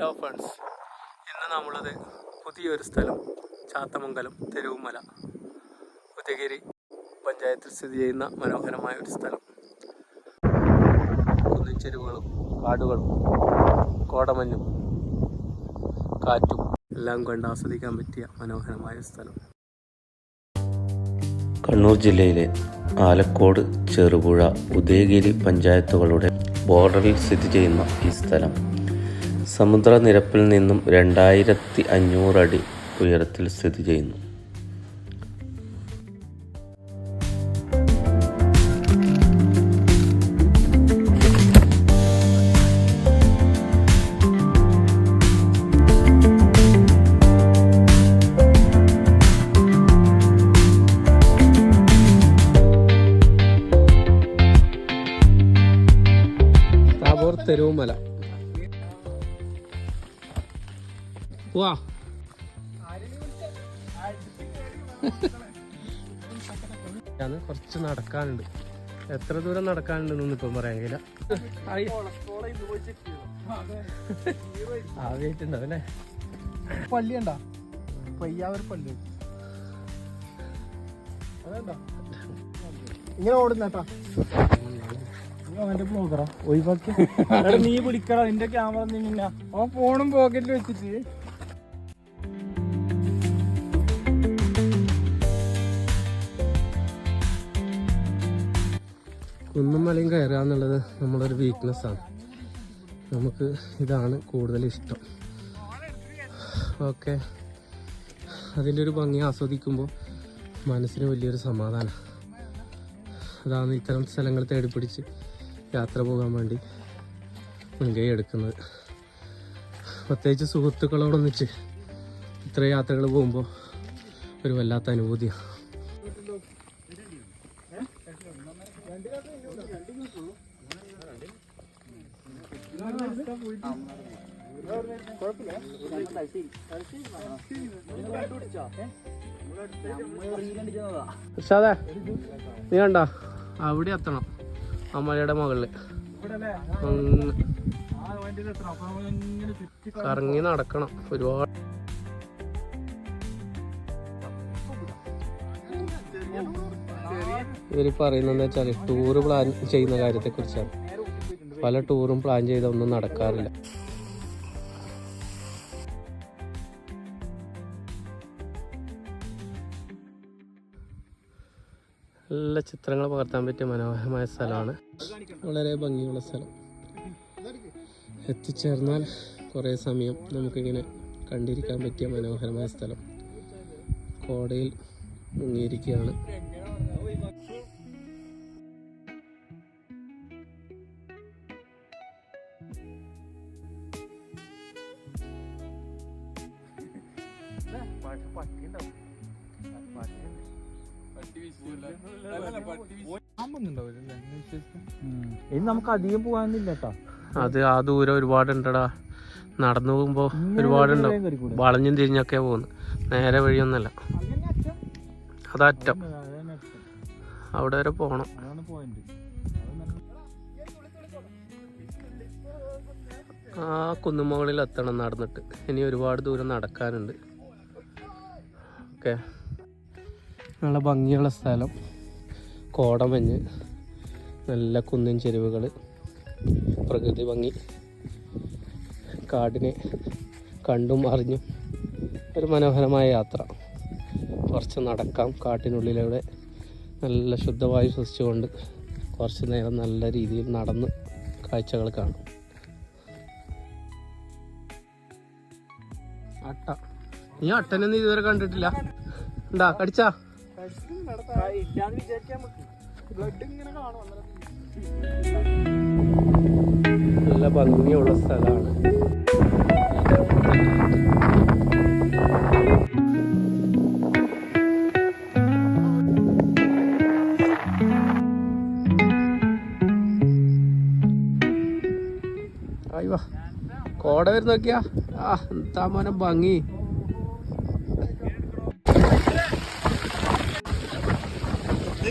Hello friends. ഇന്ന് നമ്മളത് പുതിയൊരു സ്ഥലം ചാത്തമംഗലം തെരുവുമല ഉദയഗിരി പഞ്ചായത്തിൽ സ്ഥിതി ചെയ്യുന്ന മനോഹരമായ ഒരു സ്ഥലം. കുന്നിച്ചെരുവുകളും കാടുകളും കോടമഞ്ഞും കാറ്റും എല്ലാം കണ്ട് ആസ്വദിക്കാൻ പറ്റിയ മനോഹരമായ സ്ഥലം. കണ്ണൂർ ജില്ലയിലെ ആലക്കോട് ചെറുപുഴ ഉദയഗിരി പഞ്ചായത്തുകളുടെ ബോർഡറിൽ സ്ഥിതി ചെയ്യുന്ന ഈ സ്ഥലം സമുദ്രനിരപ്പിൽ നിന്നും രണ്ടായിരത്തി അടി ഉയരത്തിൽ സ്ഥിതി ചെയ്യുന്നു. തെരുവുമല. വാ. ഞാൻ കുറച്ച് നടക്കാനുണ്ട്. എത്ര ദൂരം നടക്കാനുണ്ടെന്നൊന്നും ഇപ്പം പറയാൻ കഴിയില്ല. അല്ലേ പള്ളി ഉണ്ടാ പയ്യാവൂർ പള്ളി. ഇങ്ങനെ ഓടുന്നേട്ടാ അവന്റെ ബ്ലോഗറാ ഒഴിവാക്കി. നീ പിടിക്കടാ നിന്റെ ക്യാമറ നീ അവൻ ഫോണും പോക്കറ്റിൽ വെച്ചിട്ട്. കുന്നും മലയും കയറുക എന്നുള്ളത് നമ്മളൊരു വീക്ക്നെസ്സാണ് നമുക്ക് ഇതാണ് കൂടുതൽ ഇഷ്ടം. ഓക്കെ അതിന്റെ ഒരു ഭംഗി ആസ്വദിക്കുമ്പോൾ മനസ്സിന് വലിയൊരു സമാധാനം. അതാണ് ഇത്തരം സ്ഥലങ്ങൾ തേടിപ്പിടിച്ച് യാത്ര പോകാൻ വേണ്ടി മുൻകൈ എടുക്കുന്നത്. പ്രത്യേകിച്ച് സുഹൃത്തുക്കളോടൊന്നിച്ച് ഇത്ര യാത്രകൾ പോകുമ്പോൾ ഒരു വല്ലാത്ത അനുഭൂതിയാണ്. നീ കണ്ട? അവിടെ എത്തണം. ആ മലയുടെ മുകളിൽ കറങ്ങി നടക്കണം. ഒരുപാട് ഇവർ പറയുന്നത് എന്താ ടൂറ് പ്ലാൻ ചെയ്യുന്ന കാര്യത്തെ കുറിച്ചാണ് പല ടൂറും പ്ലാൻ ചെയ്ത ഒന്നും നടക്കാറില്ല. നല്ല ചിത്രങ്ങൾ പകർത്താൻ പറ്റിയ മനോഹരമായ സ്ഥലമാണ്. വളരെ ഭംഗിയുള്ള സ്ഥലം. എത്തിച്ചേർന്നാൽ കുറേ സമയം നമുക്കിങ്ങനെ കണ്ടിരിക്കാൻ പറ്റിയ മനോഹരമായ സ്ഥലം. കോടയിൽ മുങ്ങിയിരിക്കുകയാണ്. ഇനി നമുക്ക് അധികം പോകാനില്ല കേട്ടോ. അത് ആ ദൂരം ഒരുപാടുണ്ടടാ. നടന്നു പോകുമ്പോ ഒരുപാടുണ്ടാവും. വളഞ്ഞും തിരിഞ്ഞൊക്കെ പോകുന്നു. നേരെ വഴിയൊന്നല്ല അതറ്റം അവിടെ വരെ പോണം. അതാണ് പോയിന്റ് ആ കുന്നുമുകളിൽ എത്തണം നടന്നിട്ട്. ഇനി ഒരുപാട് ദൂരം നടക്കാനുണ്ട്. ഓക്കെ നല്ല ഭംഗിയുള്ള സ്ഥലം. കോടമഞ്ഞ്. നല്ല കുന്നിൻ ചെരുവുകൾ പ്രകൃതി ഭംഗി. കാടിനെ കണ്ടും അറിഞ്ഞും ഒരു മനോഹരമായ യാത്ര. കുറച്ച് നടക്കാം. കാട്ടിനുള്ളിലൂടെ നല്ല ശുദ്ധവായു ശ്വസിച്ചുകൊണ്ട് കുറച്ച് നേരം നല്ല രീതിയിൽ നടന്ന് കാഴ്ചകൾ കാണും. അട്ട. നീ അട്ടനൊന്നും ഇതുവരെ കണ്ടിട്ടില്ല. ഉണ്ടാ കടിച്ചാ. നല്ല ഭംഗിയുള്ള സ്ഥലമാണ്. കോട വരുന്നോക്കിയാ? ആ എന്താ മോനെ ഭംഗി.